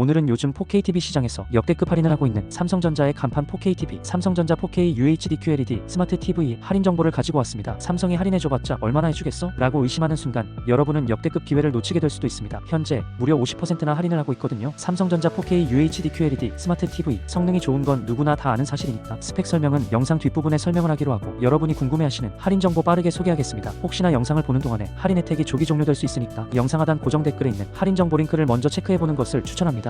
오늘은 요즘 4K TV 시장에서 역대급 할인을 하고 있는 삼성전자의 간판 4K TV, 삼성전자 4K UHD QLED 스마트 TV 할인 정보를 가지고 왔습니다. 삼성이 할인해줘봤자 얼마나 해주겠어? 라고 의심하는 순간 여러분은 역대급 기회를 놓치게 될 수도 있습니다. 현재 무려 50%나 할인을 하고 있거든요. 삼성전자 4K UHD QLED 스마트 TV 성능이 좋은 건 누구나 다 아는 사실이니까 스펙 설명은 영상 뒷부분에 설명을 하기로 하고 여러분이 궁금해하시는 할인 정보 빠르게 소개하겠습니다. 혹시나 영상을 보는 동안에 할인 혜택이 조기 종료될 수 있으니까 영상 하단 고정 댓글에 있는 할인 정보 링크를 먼저 체크해보는 것을 추천합니다.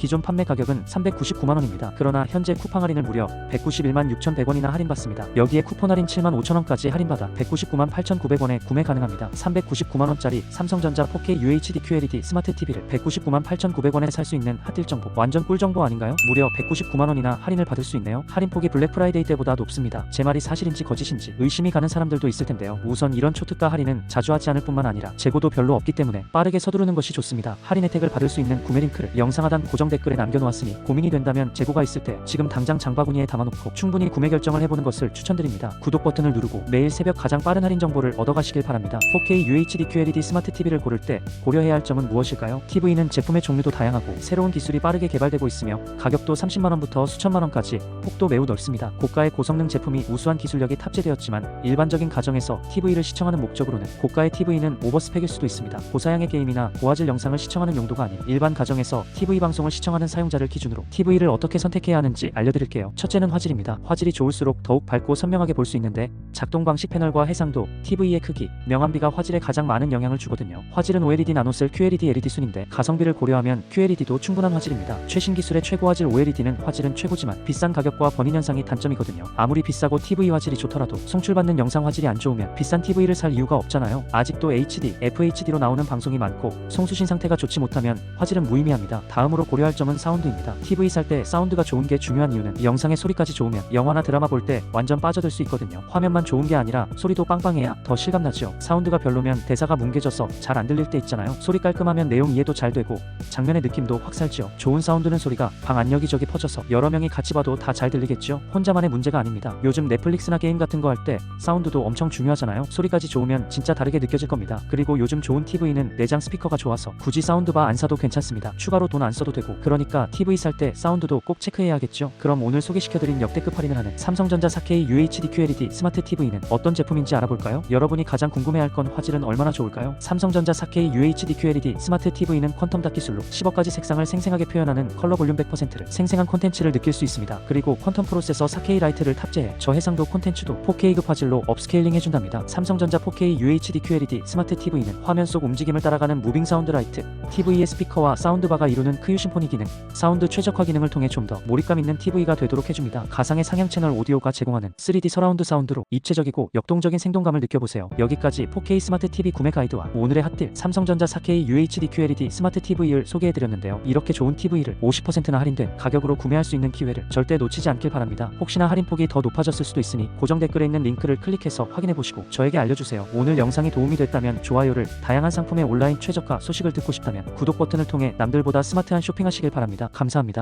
기존 판매 가격은 399만원입니다. 그러나 현재 쿠팡 할인을 무려 191만 6,100원이나 할인받습니다. 여기에 쿠폰 할인 7만 5천원까지 할인받아 199만 8,900원에 구매 가능합니다. 399만원짜리 삼성전자 4K UHD QLED 스마트 TV를 199만 8,900원에 살 수 있는 핫딜 정보 완전 꿀 정보 아닌가요? 무려 199만원이나 할인을 받을 수 있네요. 할인폭이 블랙 프라이데이 때보다 높습니다. 제 말이 사실인지 거짓인지 의심이 가는 사람들도 있을 텐데요. 우선 이런 초특가 할인은 자주 하지 않을 뿐만 아니라 재고도 별로 없기 때문에 빠르게 서두르는 것이 좋습니다. 할인 혜택을 받을 수 있는 구매 링크를 영상 하단 고정 댓글에 남겨놓았으니 고민이 된다면 재고가 있을 때 지금 당장 장바구니에 담아놓고 충분히 구매 결정을 해보는 것을 추천드립니다. 구독 버튼을 누르고 매일 새벽 가장 빠른 할인 정보를 얻어가시길 바랍니다. 4K UHD QLED 스마트 TV를 고를 때 고려해야 할 점은 무엇일까요? TV는 제품의 종류도 다양하고 새로운 기술이 빠르게 개발되고 있으며 가격도 30만원부터 수천만원까지 폭도 매우 넓습니다. 고가의 고성능 제품이 우수한 기술력이 탑재되었지만 일반적인 가정에서 TV를 시청하는 목적으로는 고가의 TV는 오버스펙일 수도 있습니다. 고사양의 게임이나 고화질 영상을 시청하는 용도가 아닌 일반 가정에서 TV 방송을 시청 하는 사용자를 기준으로 TV를 어떻게 선택해야 하는지 알려드릴게요. 첫째는 화질입니다. 화질이 좋을수록 더욱 밝고 선명하게 볼 수 있는데 작동 방식 패널과 해상도, TV의 크기, 명암비가 화질에 가장 많은 영향을 주거든요. 화질은 OLED 나노셀 QLED LED 순인데 가성비를 고려하면 QLED도 충분한 화질입니다. 최신 기술의 최고 화질 OLED는 화질은 최고지만 비싼 가격과 번인 현상이 단점이거든요. 아무리 비싸고 TV 화질이 좋더라도 송출받는 영상 화질이 안 좋으면 비싼 TV를 살 이유가 없잖아요. 아직도 HD, FHD로 나오는 방송이 많고 송수신 상태가 좋지 못하면 화질은 무의미합니다. 다음으로 고려할 점은 사운드입니다. TV 살 때 사운드가 좋은 게 중요한 이유는 영상의 소리까지 좋으면 영화나 드라마 볼 때 완전 빠져들 수 있거든요. 화면만 좋은 게 아니라 소리도 빵빵해야 더 실감나죠. 사운드가 별로면 대사가 뭉개져서 잘 안 들릴 때 있잖아요. 소리 깔끔하면 내용 이해도 잘 되고 장면의 느낌도 확 살죠. 좋은 사운드는 소리가 방 안 여기저기 퍼져서 여러 명이 같이 봐도 다 잘 들리겠죠. 혼자만의 문제가 아닙니다. 요즘 넷플릭스나 게임 같은 거 할 때 사운드도 엄청 중요하잖아요. 소리까지 좋으면 진짜 다르게 느껴질 겁니다. 그리고 요즘 좋은 TV는 내장 스피커가 좋아서 굳이 사운드바 안 사도 괜찮습니다. 추가로 돈 안 써도 되고 그러니까 TV 살 때 사운드도 꼭 체크해야겠죠. 그럼 오늘 소개시켜드린 역대급 할인을 하는 삼성전자 4K UHD QLED 스마트 TV는 어떤 제품인지 알아볼까요? 여러분이 가장 궁금해할 건 화질은 얼마나 좋을까요? 삼성전자 4K UHD QLED 스마트 TV는 퀀텀 닷 기술로 10억가지 색상을 생생하게 표현하는 컬러 볼륨 100%를 생생한 콘텐츠를 느낄 수 있습니다. 그리고 퀀텀 프로세서 4K 라이트를 탑재해 저해상도 콘텐츠도 4K급 화질로 업스케일링 해준답니다. 삼성전자 4K UHD QLED 스마트 TV는 화면 속 움직임을 따라가는 무빙 사운드 라이트, TV의 스피커와 사운드바가 이루는 크유 심포니 기능, 사운드 최적화 기능을 통해 좀 더 몰입감 있는 TV가 되도록 해줍니다. 가상의 상향 채널 오디오가 제공하는 3D 서라운드 사운드로 입체적이고 역동적인 생동감을 느껴보세요. 여기까지 4K 스마트 TV 구매 가이드와 오늘의 핫딜 삼성전자 4K UHD QLED 스마트 TV를 소개해드렸는데요. 이렇게 좋은 TV를 50%나 할인된 가격으로 구매할 수 있는 기회를 절대 놓치지 않길 바랍니다. 혹시나 할인폭이 더 높아졌을 수도 있으니 고정 댓글에 있는 링크를 클릭해서 확인해보시고 저에게 알려주세요. 오늘 영상이 도움이 됐다면 좋아요를 다양한 상품의 온라인 최저가 소식을 듣고 싶다면 구독 버튼을 통해 남들보다 스마트한 쇼핑하 시길 바랍니다. 감사합니다.